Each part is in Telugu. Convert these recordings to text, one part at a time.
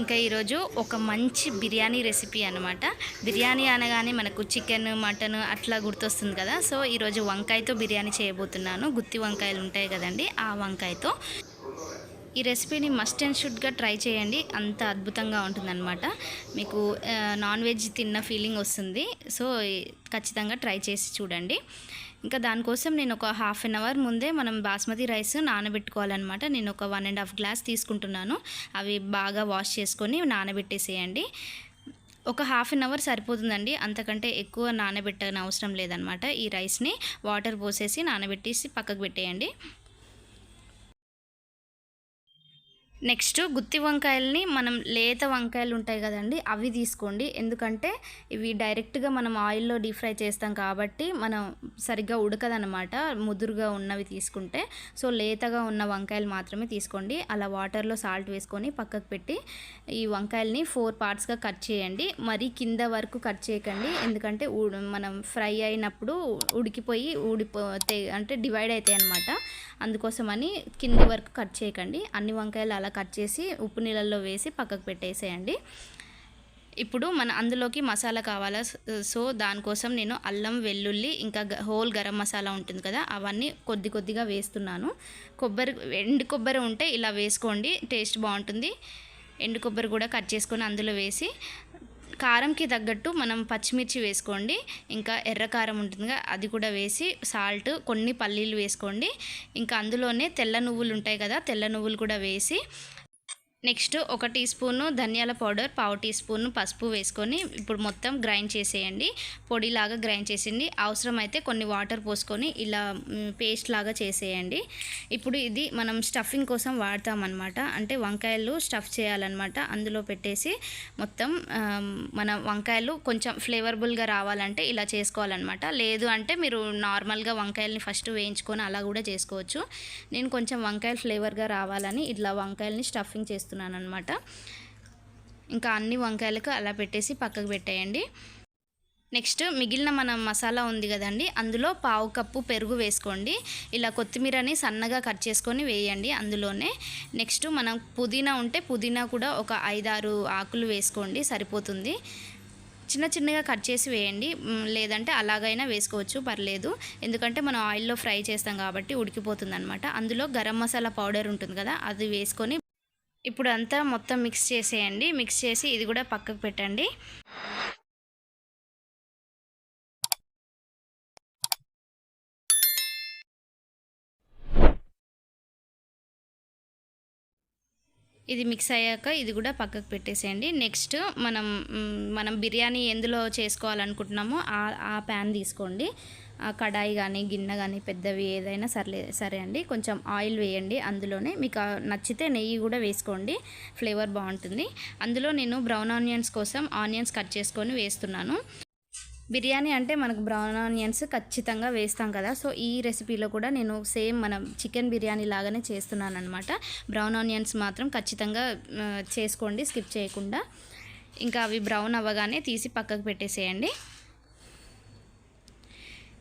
ఇంకా ఈరోజు ఒక మంచి బిర్యానీ రెసిపీ అనమాట బిర్యానీ అనగానే మనకు చికెన్ మటన్ అట్లా గుర్తొస్తుంది కదా. సో ఈరోజు వంకాయతో బిర్యానీ చేయబోతున్నాను. గుత్తి వంకాయలు ఉంటాయి కదండి ఆ వంకాయతో. ఈ రెసిపీని మస్ట్ అండ్ షుడ్గా ట్రై చేయండి. అంత అద్భుతంగా ఉంటుందన్నమాట. మీకు నాన్ వెజ్ తిన్న ఫీలింగ్ వస్తుంది. సో ఖచ్చితంగా ట్రై చేసి చూడండి. ఇంకా దానికోసం నేను ఒక హాఫ్ అన్ అవర్ ముందే మనం బాస్మతి రైస్ నానబెట్టుకోవాలన్నమాట. నేను ఒక వన్ అండ్ హాఫ్ గ్లాస్ తీసుకుంటున్నాను. అవి బాగా వాష్ చేసుకొని నానబెట్టేసేయండి. ఒక హాఫ్ అన్ అవర్ సరిపోతుందండి. అంతకంటే ఎక్కువ నానబెట్టని అవసరం లేదనమాట ఈ రైస్ని వాటర్ పోసేసి నానబెట్టేసి పక్కకు పెట్టేయండి. నెక్స్ట్ గుత్తి వంకాయల్ని మనం లేత వంకాయలు ఉంటాయి కదండి అవి తీసుకోండి. ఎందుకంటే ఇవి డైరెక్ట్గా మనం ఆయిల్లో డీప్ ఫ్రై చేస్తాం కాబట్టి మనం సరిగ్గా ఉడకదనమాట ముదురుగా ఉన్నవి తీసుకుంటే. సో లేతగా ఉన్న వంకాయలు మాత్రమే తీసుకోండి. అలా వాటర్లో సాల్ట్ వేసుకొని పక్కకు పెట్టి ఈ వంకాయల్ని ఫోర్ పార్ట్స్గా కట్ చేయండి. మరీ కింద వరకు కట్ చేయకండి. ఎందుకంటే మనం ఫ్రై అయినప్పుడు ఉడికిపోయి ఊడిపోతే అంటే డివైడ్ అవుతాయి అనమాట అందుకోసమని కింది వరకు కట్ చేయకండి. అన్ని వంకాయలు అలా కట్ చేసి ఉప్పు నీళ్ళల్లో వేసి పక్కకు పెట్టేసేయండి. ఇప్పుడు మన అందులోకి మసాలా కావాలా? సో దానికోసం నేను అల్లం వెల్లుల్లి ఇంకా గ- హోల్ గరం మసాలా ఉంటుంది కదా అవన్నీ కొద్ది కొద్దిగా వేస్తున్నాను. కొబ్బరి ఎండు కొబ్బరి ఉంటే ఇలా వేసుకోండి టేస్ట్ బాగుంటుంది. ఎండు కొబ్బరి కూడా కట్ చేసుకొని అందులో వేసి కారంకి తగ్గట్టు మనం పచ్చిమిర్చి వేసుకోండి. ఇంకా ఎర్ర కారం ఉంటుందిగా అది కూడా వేసి సాల్ట్ కొన్ని పల్లీలు వేసుకోండి. ఇంకా అందులోనే తెల్ల నువ్వులు ఉంటాయి కదా తెల్ల నువ్వులు కూడా వేసి నెక్స్ట్ ఒక టీ స్పూను ధనియాల పౌడర్ పావు టీ స్పూన్ పసుపు వేసుకొని ఇప్పుడు మొత్తం గ్రైండ్ చేసేయండి. పొడిలాగా గ్రైండ్ చేసింది. అవసరమైతే కొన్ని వాటర్ పోసుకొని ఇలా పేస్ట్ లాగా చేసేయండి. ఇప్పుడు ఇది మనం స్టఫింగ్ కోసం వాడతామన్నమాట. అంటే వంకాయలు స్టఫ్ చేయాలన్నమాట. అందులో పెట్టేసి మొత్తం మన వంకాయలు కొంచెం ఫ్లేవర్బుల్గా రావాలంటే ఇలా చేసుకోవాలన్నమాట. లేదు అంటే మీరు నార్మల్గా వంకాయల్ని ఫస్ట్ వేయించుకొని అలా కూడా చేసుకోవచ్చు. నేను కొంచెం వంకాయలు ఫ్లేవర్గా రావాలని ఇట్లా వంకాయల్ని స్టఫింగ్ చేస్తున్నాను అనమాట ఇంకా అన్ని వంకాయలకు అలా పెట్టేసి పక్కకు పెట్టేయండి. నెక్స్ట్ మిగిలిన మన మసాలా ఉంది కదండి అందులో పావు కప్పు పెరుగు వేసుకోండి. ఇలా కొత్తిమీరని సన్నగా కట్ చేసుకొని వేయండి అందులోనే. నెక్స్ట్ మనం పుదీనా ఉంటే పుదీనా కూడా ఒక ఐదారు ఆకులు వేసుకోండి సరిపోతుంది. చిన్న చిన్నగా కట్ చేసి వేయండి. లేదంటే అలాగైనా వేసుకోవచ్చు పర్లేదు. ఎందుకంటే మనం ఆయిల్లో ఫ్రై చేస్తాం కాబట్టి ఉడికిపోతుంది అనమాట అందులో గరం మసాలా పౌడర్ ఉంటుంది కదా అది వేసుకొని ఇప్పుడు అంతా మొత్తం మిక్స్ చేసేయండి. మిక్స్ చేసి ఇది కూడా పక్కకు పెట్టండి. ఇది మిక్స్ అయ్యాక ఇది కూడా పక్కకు పెట్టేసేయండి. నెక్స్ట్ మనం మనం బిర్యానీ ఎందులో చేసుకోవాలనుకుంటున్నామో ఆ ప్యాన్ తీసుకోండి. కడాయి కానీ గిన్నె కానీ పెద్దవి ఏదైనా సర్లే సరే అండి. కొంచెం ఆయిల్ వేయండి అందులోనే. మీకు నచ్చితే నెయ్యి కూడా వేసుకోండి. ఫ్లేవర్ బాగుంటుంది. అందులో నేను బ్రౌన్ ఆనియన్స్ కోసం ఆనియన్స్ కట్ చేసుకొని వేస్తున్నాను. బిర్యానీ అంటే మనకు బ్రౌన్ ఆనియన్స్ ఖచ్చితంగా వేస్తాం కదా. సో ఈ రెసిపీలో కూడా నేను సేమ్ మనం చికెన్ బిర్యానీ లాగానే చేస్తున్నాను అనమాట బ్రౌన్ ఆనియన్స్ మాత్రం ఖచ్చితంగా చేసుకోండి. స్కిప్ చేయకుండా. ఇంకా అవి బ్రౌన్ అవ్వగానే తీసి పక్కకు పెట్టేసేయండి.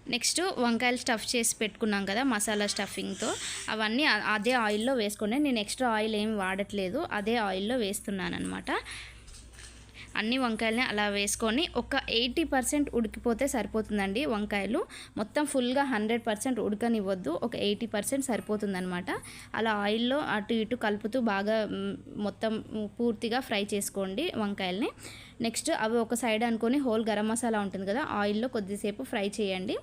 నెక్స్ట్ వంకాయలు స్టఫ్ చేసి పెట్టుకున్నాం కదా మసాలా స్టఫింగ్తో. అవన్నీ అదే ఆయిల్లో వేసుకోండి నేను ఎక్స్ట్రా ఆయిల్ ఏం వాడట్లేదు అదే ఆయిల్లో వేస్తున్నాను అనమాట అన్ని వంకాయలని అలా వేసుకొని ఒక ఎయిటీ పర్సెంట్ ఉడికిపోతే సరిపోతుందండి వంకాయలు. మొత్తం ఫుల్గా హండ్రెడ్ పర్సెంట్ ఉడకనివ్వద్దు. ఒక ఎయిటీ పర్సెంట్ సరిపోతుందనమాట అలా ఆయిల్లో అటు ఇటు కలుపుతూ బాగా మొత్తం పూర్తిగా ఫ్రై చేసుకోండి వంకాయల్ని. నెక్స్ట్ అవి ఒక సైడ్ అనుకొని హోల్ గరం మసాలా ఉంటుంది కదా ఆయిల్లో కొద్దిసేపు ఫ్రై చేయండి.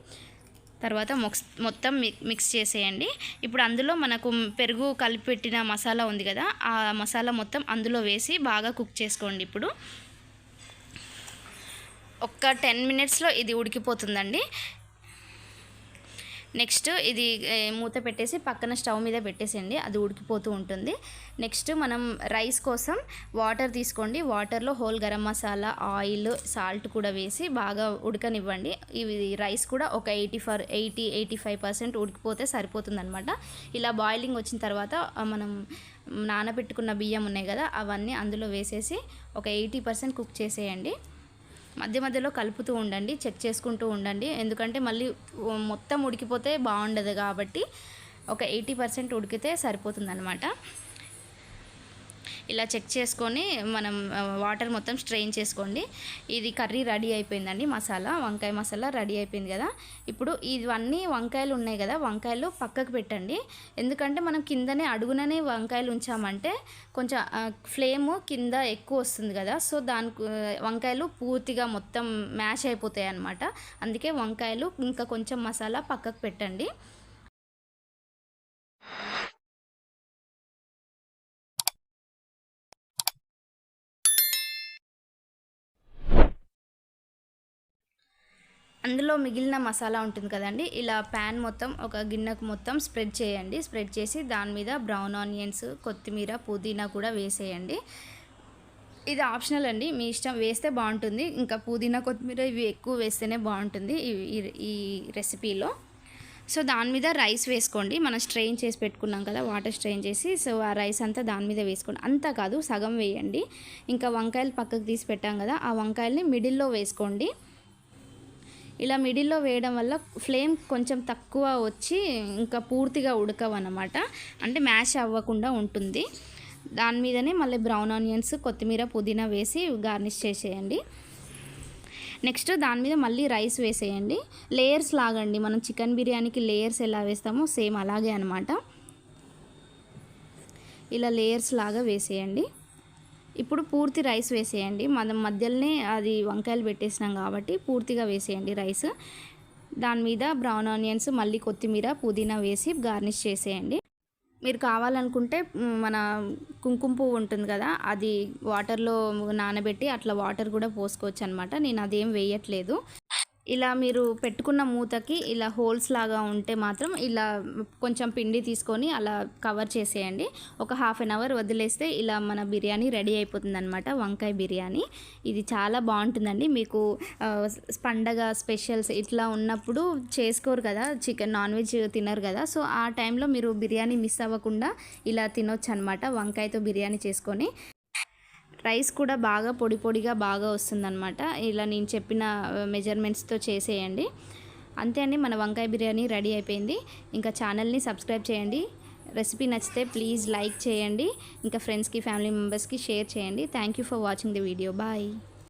తర్వాత మొక్స్ మొత్తం మిక్స్ చేసేయండి. ఇప్పుడు అందులో మనకు పెరుగు కలిపి పెట్టిన మసాలా ఉంది కదా ఆ మసాలా మొత్తం అందులో వేసి బాగా కుక్ చేసుకోండి ఇప్పుడు. ఒక్క టెన్ మినిట్స్లో ఇది ఉడికిపోతుందండి. నెక్స్ట్ ఇది మూత పెట్టేసి పక్కన స్టవ్ మీద పెట్టేసేయండి. అది ఉడికిపోతూ ఉంటుంది. నెక్స్ట్ మనం రైస్ కోసం వాటర్ తీసుకోండి. వాటర్లో whole garam masala oil salt కూడా వేసి బాగా ఉడకనివ్వండి. ఇవి రైస్ కూడా ఒక eighty for eighty eighty five percent ఉడికిపోతే సరిపోతుందనమాట. ఇలా బాయిలింగ్ వచ్చిన తర్వాత మనం నానబెట్టుకున్న బియ్యం ఉన్నాయి కదా అవన్నీ అందులో వేసేసి ఒక ఎయిటీ పర్సెంట్ కుక్ చేసేయండి. మధ్య మధ్యలో కలుపుతూ ఉండండి చెక్ చేసుకుంటూ ఉండండి. ఎందుకంటే మళ్ళీ మొత్తం ఉడికిపోతే బాగుండదు కాబట్టి ఒక ఎయిటీ పర్సెంట్ ఉడికితే సరిపోతుందన్నమాట. ఇలా చెక్ చేసుకొని మనం వాటర్ మొత్తం స్ట్రెయిన్ చేసుకోండి. ఇది కర్రీ రెడీ అయిపోయిందండి మసాలా. వంకాయ మసాలా రెడీ అయిపోయింది కదా. ఇప్పుడు ఇవన్నీ వంకాయలు ఉన్నాయి కదా వంకాయలు పక్కకు పెట్టండి. ఎందుకంటే మనం కిందనే అడుగుననే వంకాయలు ఉంచామంటే కొంచెం ఫ్లేమ్ కింద ఎక్కువ వస్తుంది కదా. సో దానికి వంకాయలు పూర్తిగా మొత్తం మ్యాష్ అయిపోతాయి అన్నమాట అందుకే వంకాయలు ఇంకా కొంచెం మసాలా పక్కకు పెట్టండి. అందులో మిగిలిన మసాలా ఉంటుంది కదండి. ఇలా ప్యాన్ మొత్తం ఒక గిన్నెకు మొత్తం స్ప్రెడ్ చేయండి. స్ప్రెడ్ చేసి దాని మీద బ్రౌన్ ఆనియన్స్ కొత్తిమీర పుదీనా కూడా వేసేయండి. ఇది ఆప్షనల్ అండి. మీ ఇష్టం వేస్తే బాగుంటుంది. ఇంకా పుదీనా కొత్తిమీర ఇవి ఎక్కువ వేస్తేనే బాగుంటుంది ఈ- ఈ- రెసిపీలో సో దాని మీద రైస్ వేసుకోండి. మనం స్ట్రెయిన్ చేసి పెట్టుకున్నాం కదా వాటర్ స్ట్రెయిన్ చేసి సో ఆ రైస్ అంతా దాని మీద వేసుకోండి. అంతా కాదు సగం వేయండి. ఇంకా వంకాయలు పక్కకు తీసి పెట్టాం కదా ఆ వంకాయల్ని మిడిల్లో వేసుకోండి. ఇలా మిడిల్లో వేయడం వల్ల ఫ్లేమ్ కొంచెం తక్కువ వచ్చి ఇంకా పూర్తిగా ఉడకవన్నమాట. అంటే మ్యాష్ అవ్వకుండా ఉంటుంది. దాని మీదనే మళ్ళీ బ్రౌన్ ఆనియన్స్ కొత్తిమీర పుదీనా వేసి గార్నిష్ చేసేయండి. నెక్స్ట్ దాని మీద మళ్ళీ రైస్ వేసేయండి. లేయర్స్ లాగండి. మనం చికెన్ బిర్యానీకి లేయర్స్ ఎలా వేస్తామో సేమ్ అలాగే అనమాట ఇలా లేయర్స్ లాగా వేసేయండి. ఇప్పుడు పూర్తి రైస్ వేసేయండి. మనం మధ్యలోనే అది వంకాయలు పెట్టేసినాం కాబట్టి పూర్తిగా వేసేయండి రైస్. దాని మీద బ్రౌన్ ఆనియన్స్ మళ్ళీ కొత్తిమీర పుదీనా వేసి గార్నిష్ చేసేయండి. మీరు కావాలనుకుంటే మన కుంకుమ పువ్వు ఉంటుంది కదా అది వాటర్లో నానబెట్టి అట్లా వాటర్ కూడా పోసుకోవచ్చు అనమాట నేను అదేం వేయట్లేదు. ఇలా మీరు పెట్టుకున్న మూతకి ఇలా హోల్స్ లాగా ఉంటే మాత్రం ఇలా కొంచెం పిండి తీసుకొని అలా కవర్ చేసేయండి. ఒక హాఫ్ అన్ అవర్ వదిలేస్తే ఇలా మన బిర్యానీ రెడీ అయిపోతుంది అనమాట వంకాయ బిర్యానీ. ఇది చాలా బాగుంటుందండి. మీకు పండగ స్పెషల్స్ ఇట్లా ఉన్నప్పుడు చేసుకోరు కదా చికెన్ నాన్ వెజ్ తినరు కదా. సో ఆ టైంలో మీరు బిర్యానీ మిస్ అవ్వకుండా ఇలా తినొచ్చు అనమాట వంకాయతో బిర్యానీ చేసుకొని. రైస్ కూడా బాగా పొడి పొడిగా బాగా వస్తుందన్నమాట. ఇలా నేను చెప్పిన మెజర్మెంట్స్తో చేసేయండి. అంతే అండి మన వంకాయ బిర్యానీ రెడీ అయిపోయింది. ఇంకా ఛానల్ని సబ్స్క్రైబ్ చేయండి. రెసిపీ నచ్చితే ప్లీజ్ లైక్ చేయండి. ఇంకా ఫ్రెండ్స్కి ఫ్యామిలీ మెంబర్స్కి షేర్ చేయండి. Thank you for watching the video bye